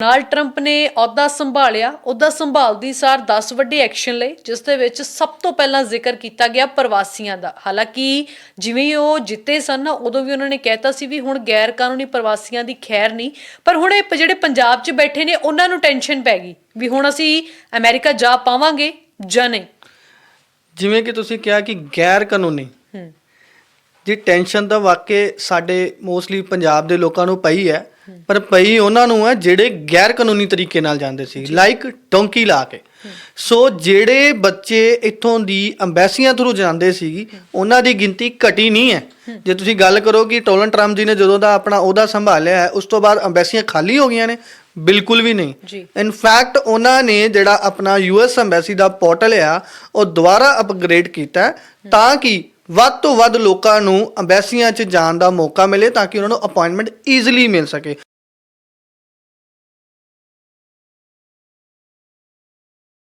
Donald Trump ਨੇ ਅਹੁਦਾ ਸੰਭਾਲਿਆ ਅਹੁਦਾ ਸੰਭਾਲਦੀ ਸਾਰ 10 ਵੱਡੇ ਐਕਸ਼ਨ ਲਏ ਜਿਸ ਦੇ ਵਿੱਚ ਸਭ ਤੋਂ ਪਹਿਲਾਂ ਜ਼ਿਕਰ ਕੀਤਾ ਗਿਆ ਪ੍ਰਵਾਸੀਆਂ ਦਾ। ਹਾਲਾਂਕਿ ਜਿਵੇਂ ਉਹ ਜਿੱਤੇ ਸਨ ਨਾ ਉਦੋਂ ਵੀ ਉਹਨਾਂ ਨੇ ਕਹਿਤਾ ਸੀ ਵੀ ਹੁਣ ਗੈਰ ਕਾਨੂੰਨੀ ਪ੍ਰਵਾਸੀਆਂ ਦੀ ਖੈਰ ਨਹੀਂ ਪਰ ਹੁਣ ਇਹ ਜਿਹੜੇ ਪੰਜਾਬ 'ਚ ਬੈਠੇ ਨੇ ਉਹਨਾਂ ਨੂੰ ਟੈਨਸ਼ਨ ਪੈ ਗਈ ਵੀ ਹੁਣ ਅਸੀਂ ਅਮਰੀਕਾ ਜਾ ਪਾਵਾਂਗੇ ਜਾਂ ਨਹੀਂ। ਜਿਵੇਂ ਕਿ ਤੁਸੀਂ ਕਿਹਾ ਕਿ ਗੈਰ ਕਾਨੂੰਨੀ ਜੀ ਟੈਨਸ਼ਨ ਤਾਂ ਵਾਕਈ ਸਾਡੇ ਮੋਸਟਲੀ ਪੰਜਾਬ ਦੇ ਲੋਕਾਂ ਨੂੰ ਪਈ ਹੈ ਪਰ ਪਈ ਉਹਨਾਂ ਨੂੰ ਹੈ ਜਿਹੜੇ ਗੈਰ ਕਾਨੂੰਨੀ ਤਰੀਕੇ ਨਾਲ ਜਾਂਦੇ ਸੀ ਲਾਈਕ ਡੋਂਕੀ ਲਾ ਕੇ। ਸੋ ਜਿਹੜੇ ਬੱਚੇ ਇੱਥੋਂ ਦੀ ਅੰਬੈਸੀਆਂ ਥਰੂ ਜਾਂਦੇ ਸੀ ਉਹਨਾਂ ਦੀ ਗਿਣਤੀ ਘਟੀ ਨਹੀਂ ਹੈ। ਜੇ ਤੁਸੀਂ ਗੱਲ ਕਰੋ ਕਿ ਟੋਲਨ ਟਰੰਪ ਜੀ ਨੇ ਜਦੋਂ ਦਾ ਆਪਣਾ ਉਹਦਾ ਸੰਭਾਲਿਆ ਹੈ ਉਸ ਤੋਂ ਬਾਅਦ ਅੰਬੈਸੀਆਂ ਖਾਲੀ ਹੋ ਗਈਆਂ ਨੇ ਬਿਲਕੁਲ ਵੀ ਨਹੀਂ। ਜੀ। ਇਨਫੈਕਟ ਉਹਨਾਂ ਨੇ ਜਿਹੜਾ ਆਪਣਾ ਯੂਐਸ ਐਮਬੈਸੀ ਦਾ ਪੋਰਟਲ ਆ ਉਹ ਦੁਬਾਰਾ ਅਪਗ੍ਰੇਡ ਕੀਤਾ ਤਾਂ ਕਿ ਵੱਧ ਤੋਂ ਵੱਧ ਲੋਕਾਂ ਨੂੰ ਅੰਬੈਸੀਆਂ 'ਚ ਜਾਣ ਦਾ ਮੌਕਾ ਮਿਲੇ ਤਾਂ ਕਿ ਉਹਨਾਂ ਨੂੰ ਅਪਾਇੰਟਮੈਂਟ ਈਜ਼ੀਲੀ ਮਿਲ ਸਕੇ।